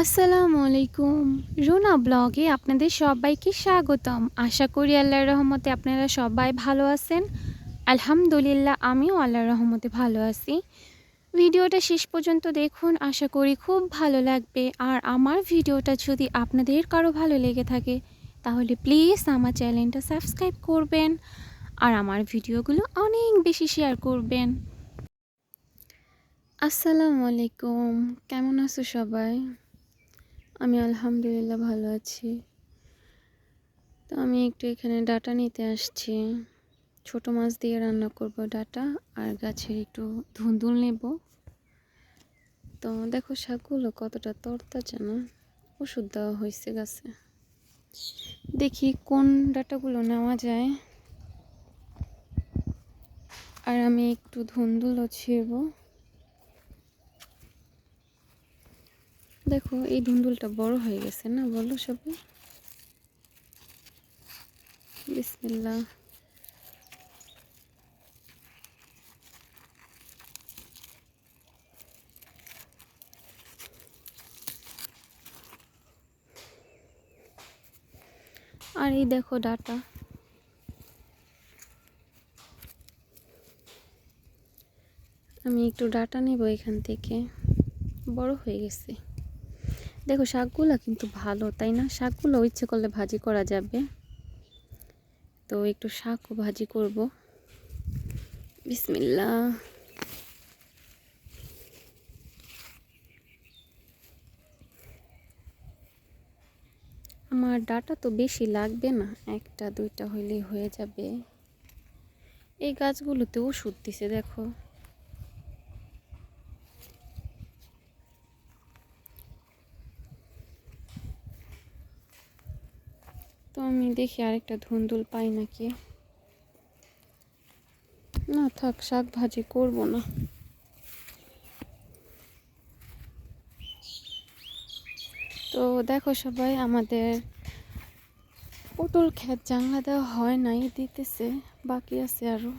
আসসালামু আলাইকুম। রুনা ব্লগে আপনাদের সবাইকে স্বাগতম। আশা করি আল্লাহর রহমতে আপনারা সবাই ভালো আছেন। আলহামদুলিল্লাহ, আমিও আল্লাহর রহমতে ভালো আছি। ভিডিওটা শেষ পর্যন্ত দেখুন, আশা করি খুব ভালো লাগবে। আর আমার ভিডিওটা যদি আপনাদের কারও ভালো লেগে থাকে, তাহলে প্লিজ আমার চ্যানেলটা সাবস্ক্রাইব করবেন আর আমার ভিডিওগুলো অনেক বেশি শেয়ার করবেন। আসসালামু আলাইকুম, কেমন আছো সবাই? আমি আলহামদুলিল্লাহ ভালো আছি। তো আমি একটু এখানে ডাটা নিতে আসছি। ছোট মাছ দিয়ে রান্না করব ডাটা আর গাছের একটু ধুন্দুল নেব। তো দেখো শাকগুলো কতটা তরতাজা না? ওষুধ দেওয়া হয়েছে গাছে। দেখি কোন ডাটাগুলো নেওয়া যায়। আর আমি একটু ধুন্দুলও ছিঁড়বো। দেখো, এই ধুন্দুলটা বড় হয়ে গেছে না? বলো সবাই। বিসমিল্লা আর এই দেখো ডাটা। আমি একটু ডাটা নেব এখান থেকে। বড় হয়ে গেছে। দেখো শাকগুলো কিন্তু ভালো, তাই না? শাকগুলো ইচ্ছে করলে ভাজি করা যাবে। তো একটু শাকও ভাজি করব। বিসমিল্লা আমার ডাটা তো বেশি লাগবে না, একটা, দুইটা হইলেই হয়ে যাবে। এই গাছগুলোতে ওষুধ দিছে, দেখো তো আমি দেখি আরেকটা ধুন্দুল পাই নাকি। না থাক, শাক ভাজি করব না। তো দেখো সবাই, আমাদের পটল ক্ষেত জানলা দেওয়া হয় নাই, দিতেছে, বাকি আছে আরও।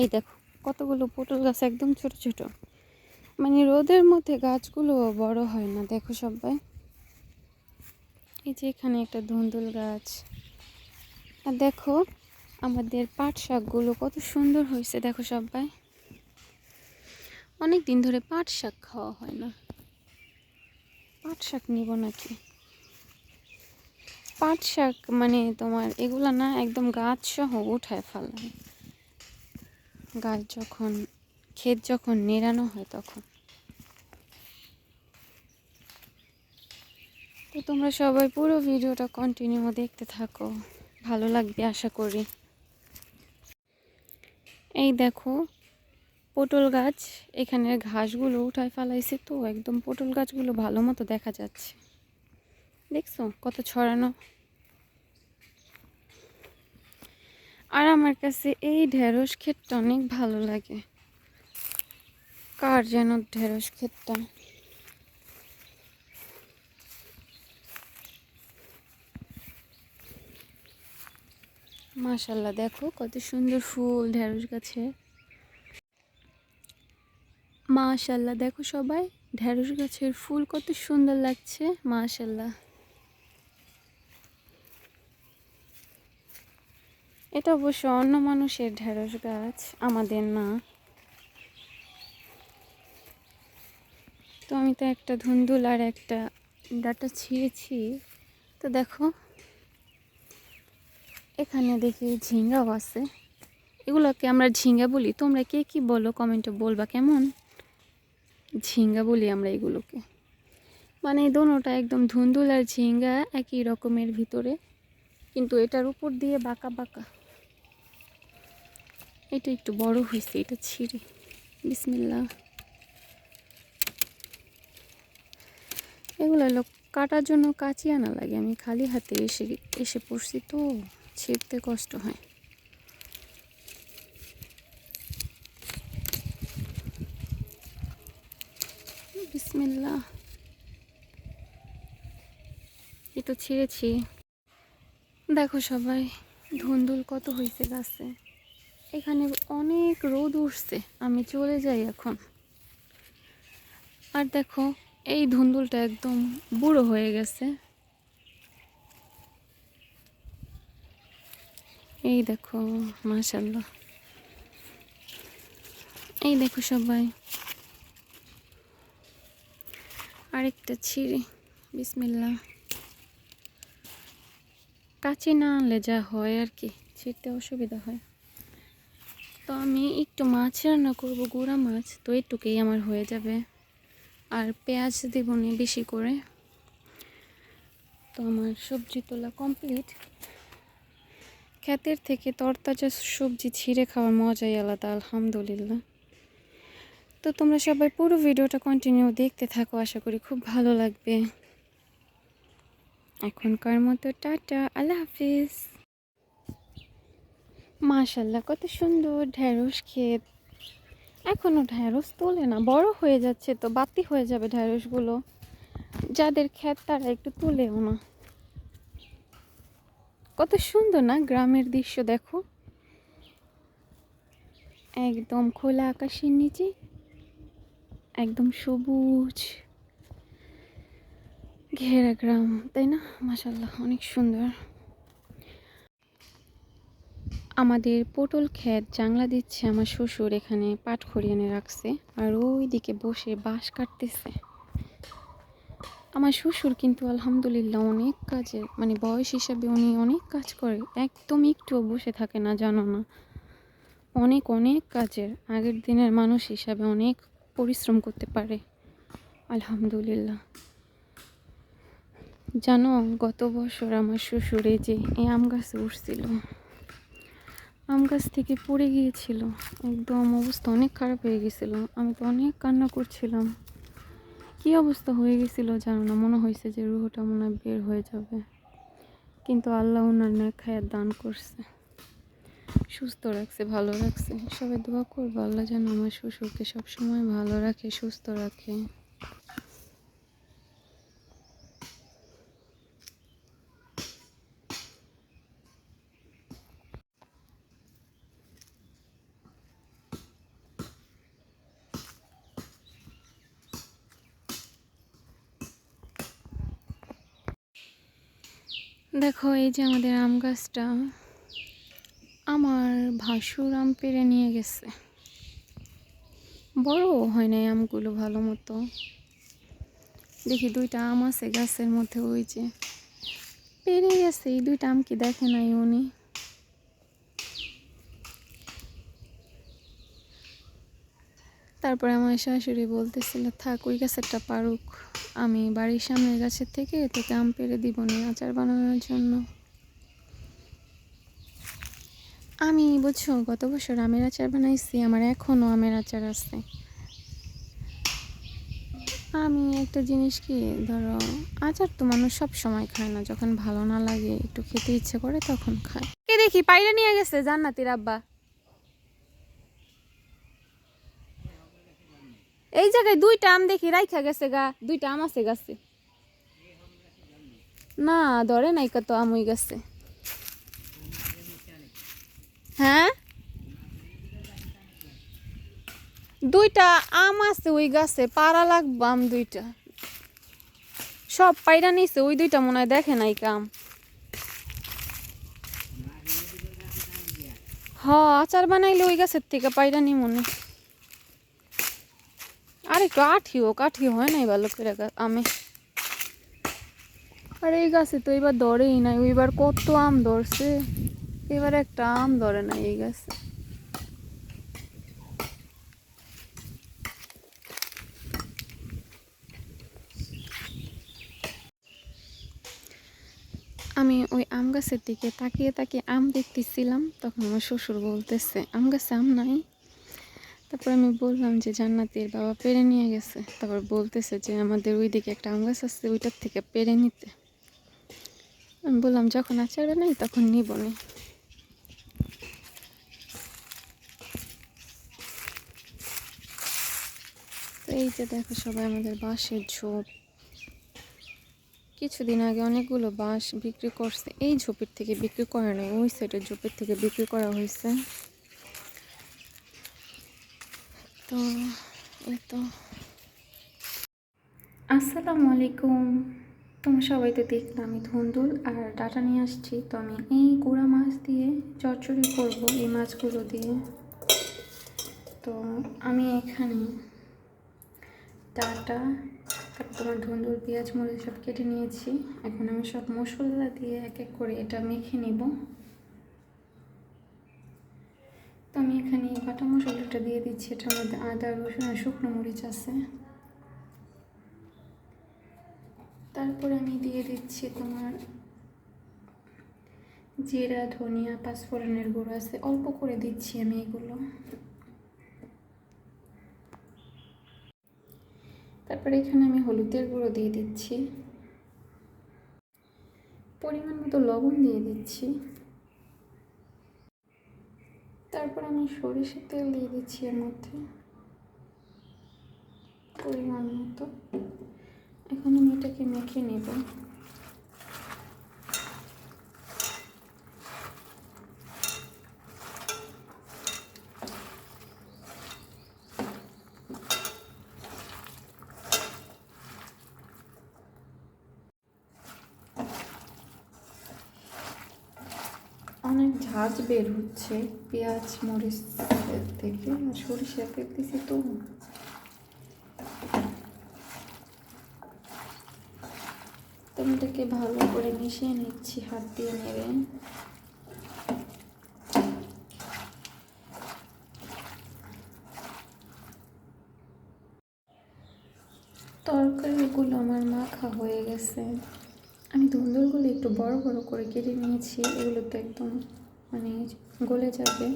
এই দেখো, কতগুলো পটল গাছ, একদম ছোট ছোট। মানে রোদের মধ্যে গাছগুলো বড় হয় না, দেখো সবাই। এই যে এখানে একটা ধুন্দুল গাছ। আর দেখো, আমাদের পাট শাকগুলো কত সুন্দর হয়েছে, দেখো সবাই। অনেক দিন ধরে পাট শাক খাওয়া হয় না। পাট শাক নিব নাকি? পাট শাক মানে তোমার এগুলা না একদম গাছ সহ উঠায় ফেলাম গাছ যখন, ক্ষেত যখন নেড়ানো হয় তখন। তো তোমরা সবাই পুরো ভিডিওটা কন্টিনিউ দেখতে থাকো। ভালো লাগবে আশা করি। এই দেখো, পটল গাছ, এখানের ঘাসগুলো উঠায় ফেলাইছে তো, একদম পটল গাছগুলো ভালো মতো দেখা যাচ্ছে। দেখছ কত ছড়ানো? আর আমার কাছে এই ঢেঁড়স ক্ষেতটা অনেক ভালো লাগে। কার যেন ঢেঁড়স ক্ষেতটা? মাশাল্লাহ দেখো কত সুন্দর ফুল ঢেঁড়স গাছে। মাশাল্লাহ দেখো সবাই, ঢেঁড়স গাছের ফুল কত সুন্দর লাগছে মাশাল্লাহ এটা অবশ্য অন্য মানুষের ঢেঁড়স গাছ, আমাদের না। তো আমি তো একটা ধুন্দুল আর একটা ডাটা ছিঁড়েছি। তো দেখো এখানে দেখি ঝিঙ্গাও আছে। এগুলোকে আমরা ঝিঙ্গা বলি। তোমরা কে কি বলো কমেন্টে বলবা কেমন? ঝিঙ্গা বলি আমরা এগুলোকে। মানে এই দোনোটা একদম ধুন্দুল আর ঝিঙ্গা একই রকমের ভিতরে। কিন্তু এটার উপর দিয়ে বাঁকা বাঁকা। এটা একটু বড় হয়েছে, এটা ছিঁড়ে। বিসমিল্লা এগুলো লোক কাটার জন্য কাঁচি লাগে। আমি খালি হাতে এসে এসে পড়ছি তো। ছিঁড়তে কষ্ট হয়। বিসমিল্লা এটা ছিঁড়েছি। দেখো সবাই, ধুন্দুল কত হয়েছে গাছে। এখানে অনেক রোদ উঠছে, আমি চলে যাই এখন। আর দেখো, এই ধুন্দুলটা একদম বুড়ো হয়ে গেছে। এই দেখো মাশাল্লাহ এই দেখো সবাই। আরেকটা ছিঁড়ি বিসমিল্লা কাছে না আনলে যা হয় আর কি, ছিঁড়তে অসুবিধা হয়। তো আমি একটু মাছ রান্না করব, গুঁড়া মাছ, তো এইটুকুই আমার হয়ে যাবে। আর পেঁয়াজ দেব নি বেশি করে। তো আমার সবজি তোলা কমপ্লিট ক্ষেতের থেকে তরতাজা সবজি ছিঁড়ে খাওয়ার মজাই আলাদা, আলহামদুলিল্লাহ। তো তোমরা সবাই পুরো ভিডিওটা কন্টিনিউ দেখতে থাকো, আশা করি খুব ভালো লাগবে। এখনকার মতো টাটা, আল্লাহ হাফিজ। মাশাল্লাহ কত সুন্দর ঢ্যাঁড়স ক্ষেত। এখনও ঢ্যাঁড়স তোলে না, বড় হয়ে যাচ্ছে তো, বাতি হয়ে যাবে ঢ্যাঁড়সগুলো। যাদের ক্ষেত তারা একটু তোলেও না। কত সুন্দর না গ্রামের দৃশ্য, দেখো। একদম খোলা আকাশের নিচে, একদম সবুজ, ঘেরা গ্রাম, তাই না? মাসাল্লাহ অনেক সুন্দর। আমাদের পটল ক্ষেত জাংলা দিচ্ছে আমার শ্বশুর, এখানে পাট খড়িয়ে রাখছে, আর ওই দিকে বসে বাঁশ কাটতেছে। আমার শ্বশুর কিন্তু আলহামদুলিল্লাহ অনেক কাজের মানে বয়স হিসাবে উনি অনেক কাজ করে, একদম একটুও বসে থাকে না, জানো না। অনেক অনেক কাজের, আগের দিনের মানুষ হিসাবে অনেক পরিশ্রম করতে পারে, আলহামদুলিল্লাহ। জানো, গত বছর আমার শ্বশুরে যে, এই আম গাছে উঠছিল, আম গাছ থেকে পড়ে গিয়েছিল, একদম অবস্থা অনেক খারাপ হয়ে গেছিল আমি তো অনেক কান্না করছিলাম। কী অবস্থা হয়ে গেছিল জানো না? মনে হয়েছে যে রুহটা মনে হয় বের হয়ে যাবে। কিন্তু আল্লাহ ওনার ন্যাক খায়ার দান করছে। সুস্থ রাখছে, ভালো রাখছে। সবাই দোয়া করব, আল্লাহ যেন আমার শ্বশুরকে সবসময় ভালো রাখে, সুস্থ রাখে। দেখো, এই যে আমাদের আম গাছটা, আমার ভাসুর আম পেরে নিয়ে গেছে। বড় হয় নাই আমগুলো ভালো মতো। দেখি দুইটা আম আছে গাছের মধ্যে, ওই যে পেরে গেছে, এই দুইটা আম কি দেখে নাই উনি? তারপরে আমার শাশুড়ি বলতেছিল, থাক, ওই গাছেরটা পারুক। আমি বাড়ির সামনের গাছের থেকে তোকে আম পেরে দিব নি আচার বানানোর জন্য। আমি, বুঝছ, গত বছর আমের আচার বানাইছি, আমার এখনও আমের আচার আছে। আমি একটা জিনিস কি, ধরো, আচার তো মানুষ সব সময় খায় না, যখন ভালো না লাগে, একটু খেতে ইচ্ছে করে তখন খায়। কে দেখি, পাইরে নিয়ে গেছে, জান্নাতির আব্বা। এই জায়গায় দুইটা আম দেখি রাইখা গেছে গা, দুইটা আম আছে গাছে। না, ধরে নাই কত আম হয়ে গেছে। হ্যাঁ? দুইটা আম আছে ওই গাছে, পাড়া লাগবো আম দুইটা। সব পাইরা নিছে, ওই দুইটা মনে হয় দেখে নাই কাম হ, আচার বানাইলে ওই গাছের থেকে পাইরা নি। মনে আর কাঠিও, কাঠি হয় নাই ভালো করে গা- আমে। আর এই গাছে তো এবার ধরেই নাই ওইবার কত আম ধরছে। এবার একটা আম ধরে নাই এই গাছে। আমি ওই আম গাছের দিকে তাকিয়ে তাকিয়ে আম দেখতেছিলাম, তখন আমার শ্বশুর বলতেছে, আম গাছে আম নাই? তারপর আমি বললাম যে জান্নাতের বাবা পেরে নিয়ে গেছে। তারপর বলতেছে যে আমাদের ওই দিকে একটা আম গাছ আছে, ওইটার থেকে পেরে নিতে। আমি বললাম, যখন আচার বানাই তখন নিব নি। এই যে দেখো সবাই আমাদের বাঁশের ঝোপ। কিছুদিন আগে অনেকগুলো বাঁশ বিক্রি করছে। এই ঝোপের থেকে বিক্রি করে নাই ওই সাইডের ঝোপের থেকে বিক্রি করা হয়েছে। তো, এই তো। আসসালামু আলাইকুম। তোমরা সবাই তো দেখলাম, আমি ধুন্দুল আর ডাটা নিয়ে আসছি। তো আমি এই গুঁড়া মাছ দিয়ে চচ্চড়ি করব, এই মাছগুলো দিয়ে। তো আমি এখানে ডাটা, তারপর তোমার ধুন্দুল, পেঁয়াজ, মরিচ সব কেটে নিয়েছি। এখন আমি সব মশলা দিয়ে এক এক করে এটা মেখে নেব তো আমি এখানে বাটা মশলাটা দিয়ে দিচ্ছি। এটার মধ্যে আদা, রসুন আর শুকনো মরিচ আছে। তারপর আমি দিয়ে দিচ্ছি তোমার জিরা, ধনিয়া, পাঁচফোড়নের গুঁড়ো আছে। অল্প করে দিচ্ছি আমি এগুলো। তারপরে এখানে আমি হলুদের গুঁড়ো দিয়ে দিচ্ছি। পরিমাণ মতো লবণ দিয়ে দিচ্ছি তারপর আমি সরিষার তেল দিয়ে দিচ্ছি এর মধ্যে, পরিমাণ মতো। এখন আমি এটাকে মেখে নেব। অনেক ঝাঁজ বের হচ্ছে পেঁয়াজ, মরিচ থেকে আর সরিষা তেল দিছি তো। টমেটোকে ভালো করে মিশিয়ে নিচ্ছি, হাত দিয়ে নেড়ে। তরকারিগুলো আমার মাখা হয়ে গেছে। আমি ধুন্দুলগুলো একটু বড় বড় করে কেটে নিয়েছি, এগুলো তো একদম মানে গলে যাবে।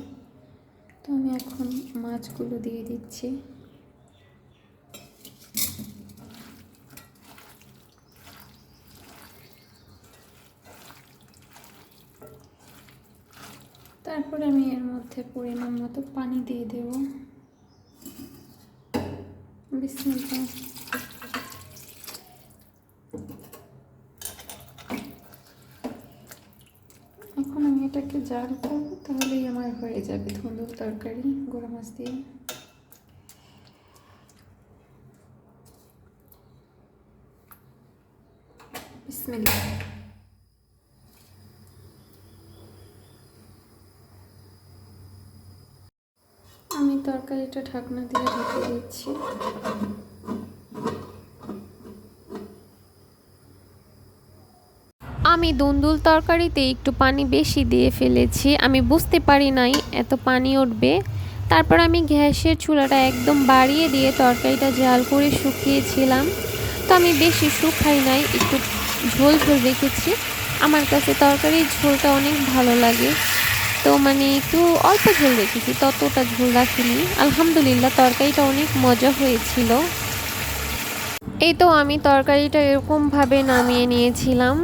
তো আমি এখন মাছগুলো দিয়ে দিচ্ছি। তারপরে আমি এর মধ্যে পরিমাণ মতো পানি দিয়ে দেব। বিসমিল্লাহ এখন আমি এটাকে জাল করব তাহলেই আমার হয়ে যাবে ধুন্দুল তরকারি, গোড়া মাছ দিয়ে। আমি তরকারিটা ঢাকনা দিয়ে ঢেকে দিচ্ছি। আমি দুন্দুল তরকারিতে একটু পানি বেশি দিয়ে ফেলেছি। আমি বুঝতে পারি নাই এত পানি উঠবে। তারপর আমি গ্যাসের চুলাটা একদম বাড়িয়ে দিয়ে তরকারিটা জাল করে শুকিয়েছিলাম। তো আমি বেশি শুকাই নাই, একটু ঝোল ঝোল রেখেছি। আমার কাছে তরকারির ঝোলটা অনেক ভালো লাগে। তো মানে একটু অল্প ঝোল রেখেছি, ততটা ঝোল রাখিনি। আলহামদুলিল্লাহ, তরকারিটা অনেক মজা হয়েছিল। এই তো আমি তরকারিটা এরকমভাবে নামিয়ে নিয়েছিলাম।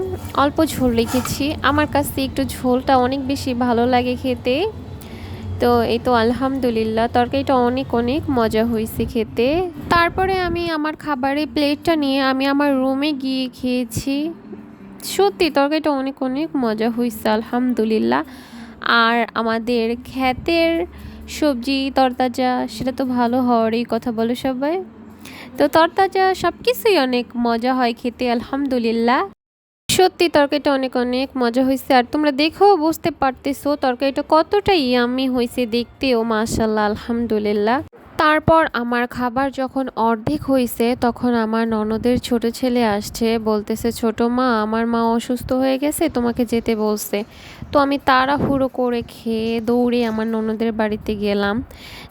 অল্প ঝোল রেখেছি। আমার কাছে একটু ঝোলটা অনেক বেশি ভালো লাগে খেতে। তো এই তো আলহামদুলিল্লাহ, তরকারিটা অনেক অনেক মজা হয়েছে খেতে। তারপরে আমি আমার খাবারের প্লেটটা নিয়ে আমি আমার রুমে গিয়ে খেয়েছি। সত্যি তরকারিটা অনেক অনেক মজা হয়েছে, আলহামদুলিল্লাহ। আর আমাদের ক্ষেতের সবজি, তরতাজা, সেটা তো ভালো হওয়ারই কথা বলো সবাই। তো তরতাজা সব কিছুই অনেক মজা হয় খেতে, আলহামদুলিল্লাহ। সত্যি তরকারিটা অনেক অনেক মজা হয়েছে আর তোমরা দেখেও বুঝতে পারতেছো তরকারিটা কতটা ইয়ামি হয়েছে দেখতেও মাশাল্লাহ আলহামদুলিল্লাহ। তারপর আমার খাবার যখন অর্ধেক হয়েছে তখন আমার ননদের ছোট ছেলে আসছে, বলতেছে, ছোট মা, আমার মা অসুস্থ হয়ে গেছে, তোমাকে যেতে বলছে। তো আমি তাড়াহুড়ো করে খেয়ে দৌড়ে আমার ননদের বাড়িতে গেলাম।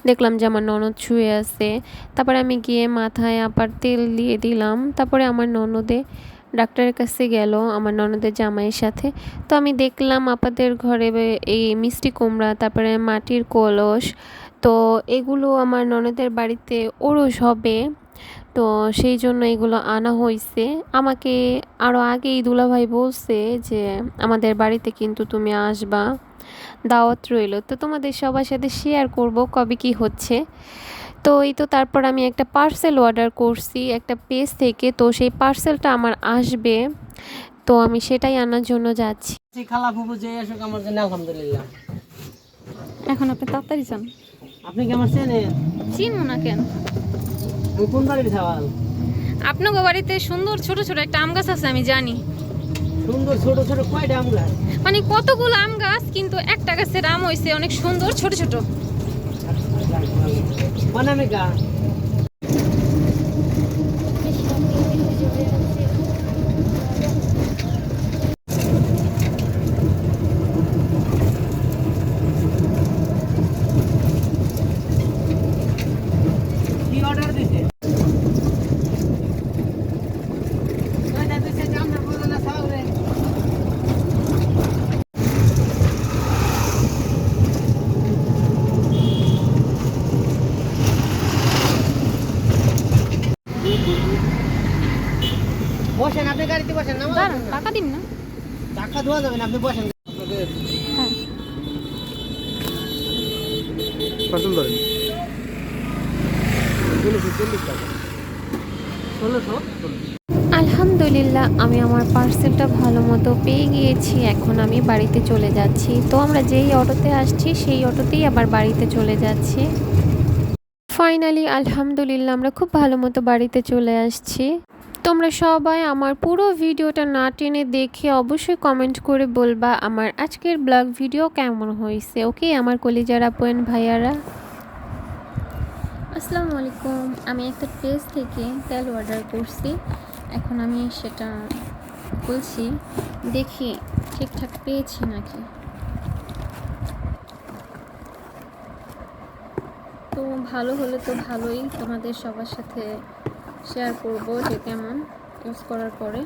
দেখলাম যে আমার ননদ শুয়ে আছে। তারপরে আমি গিয়ে মাথায় আবার তেল দিয়ে দিলাম। তারপরে আমার ননদে ডাক্তারের কাছে গেল আমার ননদের জামাইয়ের সাথে। তো আমি দেখলাম আপাদের ঘরে এই মিষ্টি কুমড়া, তারপরে মাটির কলস, তো এগুলো আমার ননদের বাড়িতে ওরস হবে। তো সেই জন্য এগুলো আনা হয়েছে আমাকে আরও আগেই দুলাভাই বলছে যে, আমাদের বাড়িতে কিন্তু তুমি আসবা। দাওয়াত রইল। তো তোমাদের সবার সাথে শেয়ার করব কবে কি হচ্ছে। তো এই তো তারপর আমি একটা পার্সেল অর্ডার করছি একটা পেজ থেকে। তো সেই পার্সেলটা আমার আসবে। তো আমি সেটাই আনার জন্য যাচ্ছি। জি, খালা ফুফু যে আসুক আমার জন্য আলহামদুলিল্লাহ। এখন আপনি তাড়াতাড়ি যান। আপনি কি আমার চেনেন? চিনবো না কেন? আমি কোন বাড়ির সওয়াল আপনাকে বাড়িতে সুন্দর ছোট ছোট একটা আম গাছ আছে আমি জানি। সুন্দর ছোট ছোট কয়টা আম গাছ? মানে কতগুলো আম গাছ কিন্তু একটা গাছের আম হয়েছে অনেক সুন্দর ছোট ছোট। মানে গা কি অর্ডার দিতে কয়টা দিছে জামনা বলে না সাউরে বসেন আপনি গাড়িতে বসেন না দাঁড়ান টাকা দিন না। টাকা ধোয়া যাবে না আপনি বসেন। হ্যাঁ। পার্সেল ধরেন ষোলোশো চল্লিশ টাকা। ষোলোশো আলহামদুলিল্লাহ আমি আমার পার্সেলটা ভালো মতো পেয়ে গিয়েছি। এখন আমি বাড়িতে চলে যাচ্ছি। তো আমরা যেই অটোতে আসছি সেই অটোতেই আবার বাড়িতে চলে যাচ্ছি। ফাইনালি আলহামদুলিল্লাহ আমরা খুব ভালো মতো বাড়িতে চলে আসছি। তোমরা সবাই আমার পুরো ভিডিওটা না টেনে দেখে অবশ্যই কমেন্ট করে বলবা আমার আজকের ব্লগ ভিডিও কেমন হয়েছে ওকে আমার কলিজার আপুয়েন ভাইয়ারা। আসসালামু আলাইকুম। আমি একটা পেজ থেকে তেল অর্ডার করছি। এখন আমি সেটা বলছি, দেখি ঠিকঠাক পেয়েছি নাকি। তো ভালো হলে তো ভালোই, তোমাদের সবার সাথে শেয়ার করব যে কেমন ইউজ করার পরে।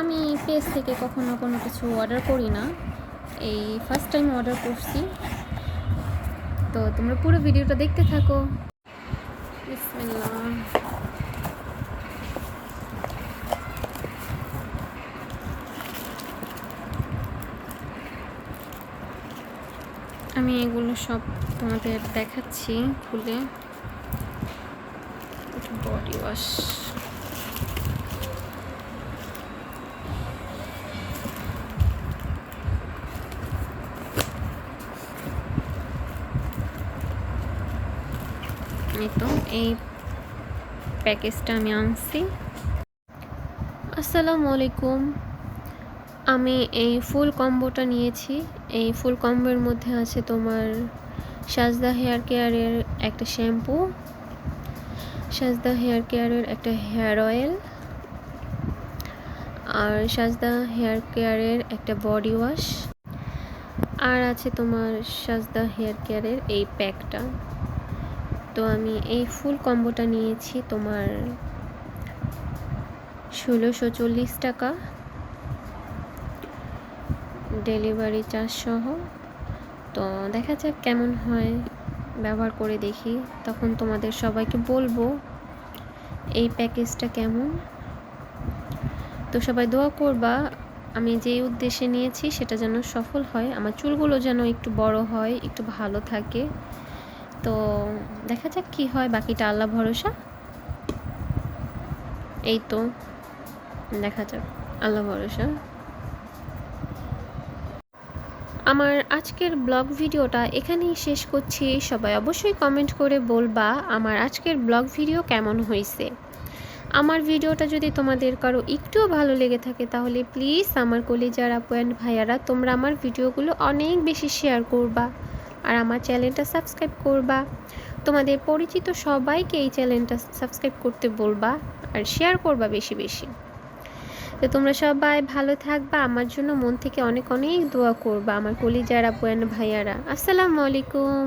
আমি পেজ থেকে কখনো কোনো কিছু অর্ডার করি না। এই ফার্স্ট টাইম অর্ডার করছি। তো তোমরা পুরো ভিডিওটা দেখতে থাকো। বিসমিল্লাহ। আমি এগুলো সব তোমাদের দেখাচ্ছি খুলে। এই প্যাকেজটা আমি আনছি। আসসালামু আলাইকুম। আমি এই ফুল কম্বোটা নিয়েছি। এই ফুল কম্বোর মধ্যে আছে তোমার সাজদা হেয়ার কেয়ারের একটা শ্যাম্পু। সাজদা হেয়ার কেয়ারের একটা হেয়ার অয়েল। আর সাজদা হেয়ার কেয়ারের একটা বডি ওয়াশ। আর আছে তোমার সাজদা হেয়ার কেয়ারের এই প্যাকটা। তো আমি এই ফুল কম্বোটা নিয়েছি তোমার ষোলোশো চল্লিশ টাকা। ডেলিভারি চার্জ সহ। তো দেখা যাক কেমন হয়। ব্যবহার করে দেখি, তখন তোমাদের সবাইকে বলব, এই প্যাকেজটা কেমন? তো সবাই দোয়া করবা, আমি যেই উদ্দেশ্যে নিয়েছি সেটা যেন সফল হয়, আমার চুলগুলো যেন একটু বড় হয়, একটু ভালো থাকে। তো দেখা যাক কি হয়, বাকিটা আল্লাহ ভরসা? এই তো, দেখা যাক, আল্লাহ ভরসা। আমার আজকের ব্লগ ভিডিওটা এখানেই শেষ করছি। সবাই অবশ্যই কমেন্ট করে বলবা আমার আজকের ব্লগ ভিডিও কেমন হয়েছে। আমার ভিডিওটা যদি তোমাদের কারও একটুও ভালো লেগে থাকে তাহলে প্লিজ আমার কলিজার আপু অ্যান্ড ভাইয়ারা তোমরা আমার ভিডিওগুলো অনেক বেশি শেয়ার করবা আর আমার চ্যানেলটা সাবস্ক্রাইব করবা। তোমাদের পরিচিত সবাইকে এই চ্যানেলটা সাবস্ক্রাইব করতে বলবা আর শেয়ার করবা বেশি বেশি। তো তোমরা সবাই ভালো থাকবা। আমার জন্য মন থেকে অনেক অনেক দোয়া করবা। আমার কলিজারা বয়ান ভাইয়ারা। আসসালামু আলাইকুম।